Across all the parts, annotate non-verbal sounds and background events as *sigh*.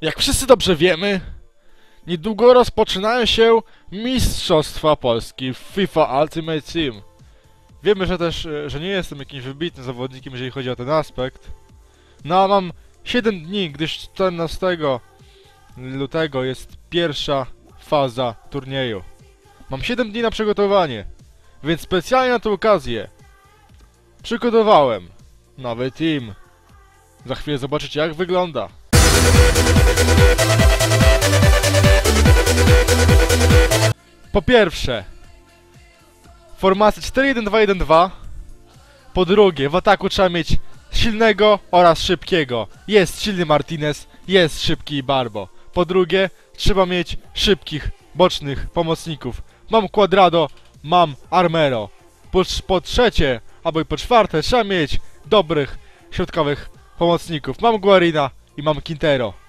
Jak wszyscy dobrze wiemy, niedługo rozpoczynają się Mistrzostwa Polski w FIFA Ultimate Team. Wiemy, że też, e, że nie jestem jakimś wybitnym zawodnikiem, jeżeli chodzi o ten aspekt. No a mam 7 dni, gdyż 14 lutego jest pierwsza faza turnieju. Mam 7 dni na przygotowanie, więc specjalnie na tę okazję przygotowałem nowy team. Za chwilę zobaczycie jak wygląda. Po pierwsze, formacja 4-1-2-1-2. Po drugie, w ataku trzeba mieć silnego oraz szybkiego. Jest silny Martinez, jest szybki Barbo. Po drugie, trzeba mieć szybkich, bocznych pomocników. Mam Quadrado, mam Armero. Po, po trzecie, albo i po czwarte, trzeba mieć dobrych, środkowych pomocników. Mam Guarina i mam Quintero.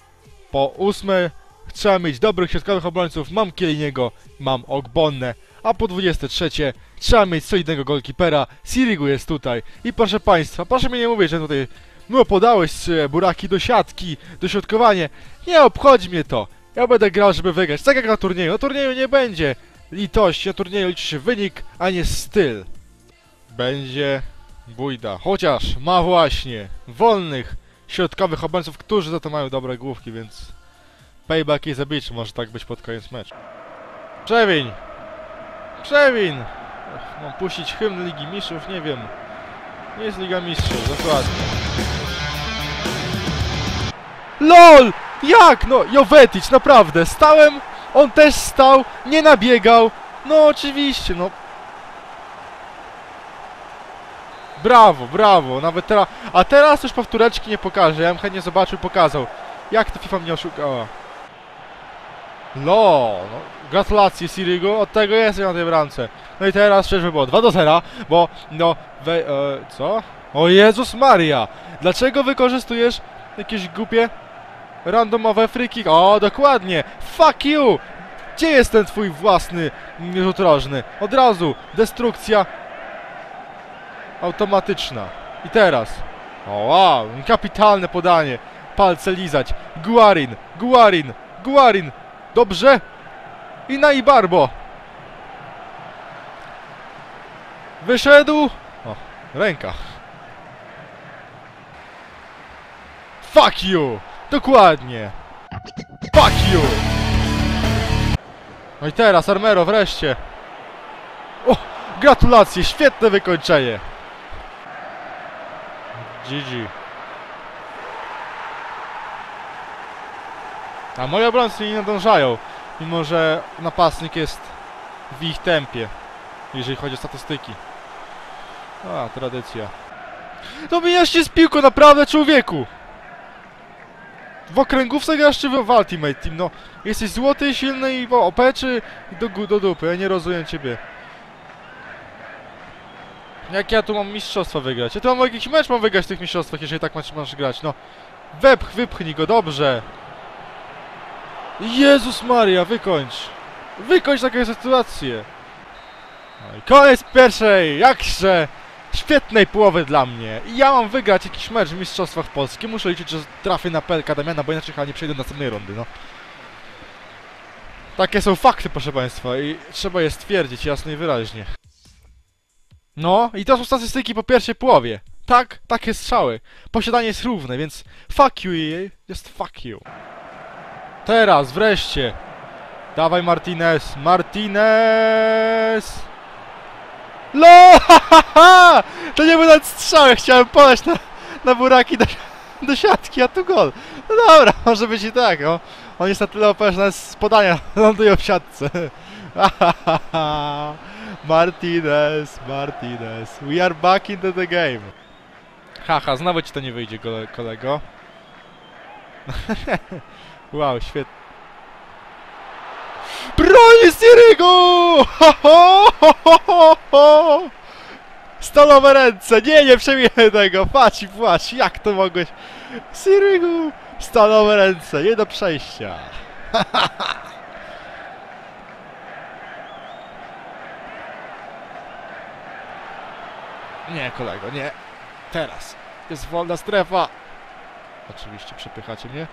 Po ósme, trzeba mieć dobrych środkowych obrońców. Mam Kieliniego, mam Ogbonne. A po 23 trzeba mieć solidnego golkipera. Sirigu jest tutaj. I proszę Państwa, proszę mi nie mówić, że tutaj no podałeś buraki do siatki, dośrodkowanie. Nie obchodzi mnie to. Ja będę grał, żeby wygrać. Tak jak na turnieju. Na turnieju nie będzie litości. Na turnieju liczy się wynik, a nie styl. Będzie bójda. Chociaż ma właśnie wolnych środkowych obrońców, którzy za to mają dobre główki, więc payback i zabicz może tak być pod koniec meczu. Przewiń! Przewin! Mam puścić hymn Ligi Mistrzów? Nie wiem. Nie jest Liga Mistrzów, dokładnie. LOL! Jak? No, Jovetic, naprawdę. Stałem, on też stał, nie nabiegał. No, oczywiście, no. Brawo, brawo, nawet teraz... A teraz już powtóreczki nie pokażę, ja bym chętnie zobaczył, pokazał. Jak to FIFA mnie oszukała. No, no, gratulacje Sirigu, od tego jest na tej bramce. No i teraz czyżby było 2 do 0, bo no, we, e, co? O Jezus Maria! Dlaczego wykorzystujesz jakieś głupie, randomowe free kick? O, dokładnie! Fuck you! Gdzie jest ten twój własny rzut rożny? Od razu, destrukcja automatyczna. I teraz. O wow, kapitalne podanie. Palce lizać. Guarin, Guarin, Guarin. Dobrze. I na Ibarbo. Wyszedł. O, ręka. Fuck you. Dokładnie. Fuck you. No i teraz Armero wreszcie. O, gratulacje, świetne wykończenie. GG. A moi obrońcy nie nadążają, mimo że napastnik jest w ich tempie, jeżeli chodzi o statystyki. A, tradycja. To mijasz się z piłką, naprawdę, człowieku! W okręgówce grasz czy w Ultimate Team? No, jesteś złoty, silny i OP czy do, do dupy? Ja nie rozumiem ciebie. Jak ja tu mam mistrzostwo wygrać? Ja tu mam jakiś mecz mam wygrać w tych mistrzostwach, jeżeli tak masz, masz grać, no. Wepch, wypchnij go, dobrze. Jezus Maria, wykończ. Wykończ taką sytuację. No i koniec pierwszej, jakże świetnej połowy dla mnie. I ja mam wygrać jakiś mecz w Mistrzostwach Polski. Muszę liczyć, że trafię na PLK Damiana, bo inaczej chyba nie przejdę do następnej rundy, no. Takie są fakty, proszę Państwa, i trzeba je stwierdzić jasno i wyraźnie. No, i to są statystyki po pierwszej połowie. Tak, takie strzały. Posiadanie jest równe, więc fuck you EA, just fuck you. Teraz, wreszcie. Dawaj Martinez, Martinez! LO! ha, ha, ha! To nie był nawet strzał, chciałem poleć na, na buraki do, do siatki, a tu gol. No dobra, *laughs* może być i tak, no. On jest na tyle OP, z podania *laughs* ląduje w siatce. *laughs* Ha, ha, ha, ha. Martinez, Martinez. We are back into the game. Haha, znowu ci to nie wyjdzie, kole- kolego. *laughs* wow, świetnie. Broni Sirigu! Stalowe ręce! Nie, nie przejmuję tego! Patrz płacz! Jak to mogłeś? Sirigu! Stalowe ręce! Nie do przejścia! *laughs* Nie, kolego, nie. Teraz. Jest wolna strefa. Oczywiście przepychacie mnie.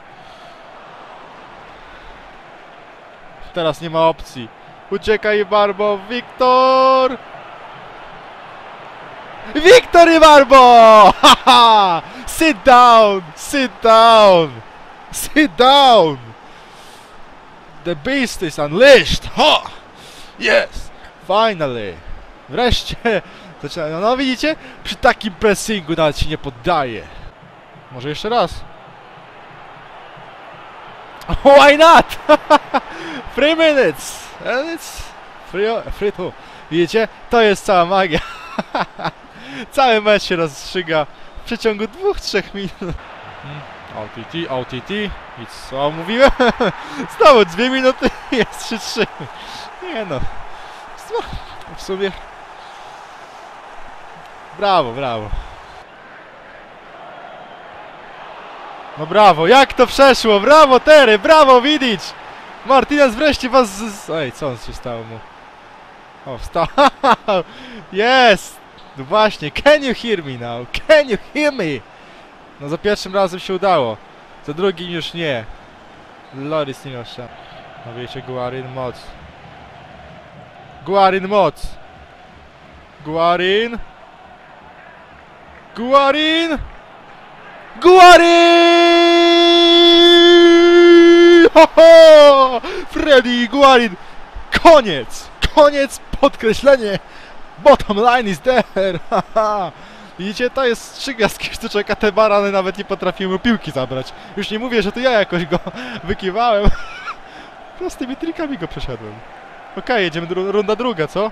teraz nie ma opcji. Uciekaj Barbo, Wiktor! Wiktor Barbo! Haha! Sit down! Sit down! Sit down! The beast is unleashed! Ha! Yes! Finally! Wreszcie! No, no widzicie? Przy takim pressingu nawet się nie poddaje. Może jeszcze raz? *laughs* Why not? *laughs* Three minutes! And it's free, free to. Widzicie? To jest cała magia. *laughs* Cały mecz się rozstrzyga w przeciągu 2-3 minut. Mm, OTT, OTT. I co mówiłem? Znowu 2 minuty jest 3-3. Nie no. W sumie... Brawo, brawo. No brawo, jak to przeszło? Brawo Tery, brawo Vidic! Martinez wreszcie was Ej, co on się stało mu? O, wstał! *laughs* Jest! No właśnie, can you hear me now? Can you hear me? No za pierwszym razem się udało. Za drugim już nie. Loris nie miał. No wiecie, Guarin moc. Guarin moc! Guarin! Guarin! Guarin! Ho, ho! Freddy Guarin! Koniec! Koniec! Podkreślenie! Bottom line is there! *laughs* Widzicie, to jest trzy gwiazdki sztuczek, a te barany nawet nie potrafiły mu piłki zabrać. Już nie mówię, że to ja jakoś go *laughs* wykiwałem. *laughs* Prostymi trikami go przeszedłem. Okej, jedziemy dru runda druga, co?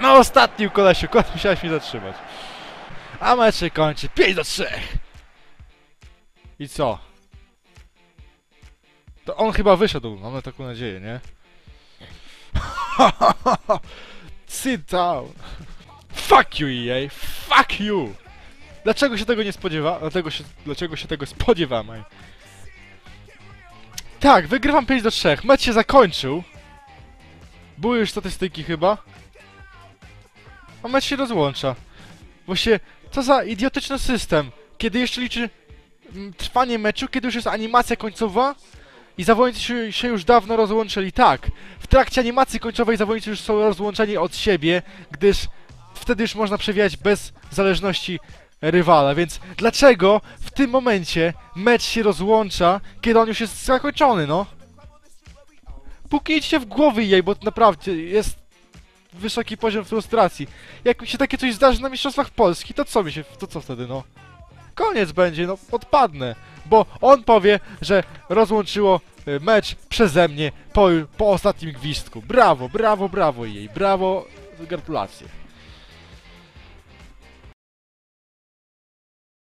No ostatnim kolesiu, kot musiałeś mi zatrzymać. A mecz się kończy 5 do 3. I co? To on chyba wyszedł, mamy taką nadzieję, nie? *laughs* Sit down. Fuck you EA, fuck you! Dlaczego się tego nie spodziewa? Dlatego się, dlaczego się tego spodziewamy? Tak, wygrywam 5 do 3. Mecz się zakończył. Były już statystyki chyba. A mecz się rozłącza. Właśnie, co za idiotyczny system. Kiedy jeszcze liczy mm, trwanie meczu, kiedy już jest animacja końcowa i zawodnicy się, się już dawno rozłączyli. Tak, w trakcie animacji końcowej zawodnicy już są rozłączeni od siebie, gdyż wtedy już można przewijać bez zależności rywala, więc dlaczego w tym momencie mecz się rozłącza, kiedy on już jest zakończony, no? Puknijcie w głowy jej, bo naprawdę jest wysoki poziom frustracji. Jak mi się takie coś zdarzy na Mistrzostwach Polski, to co mi się, to co wtedy, no? Koniec będzie, no, odpadnę. Bo on powie, że rozłączyło y, mecz przeze mnie po, po ostatnim gwizdku. Brawo, brawo, brawo jej, brawo, gratulacje.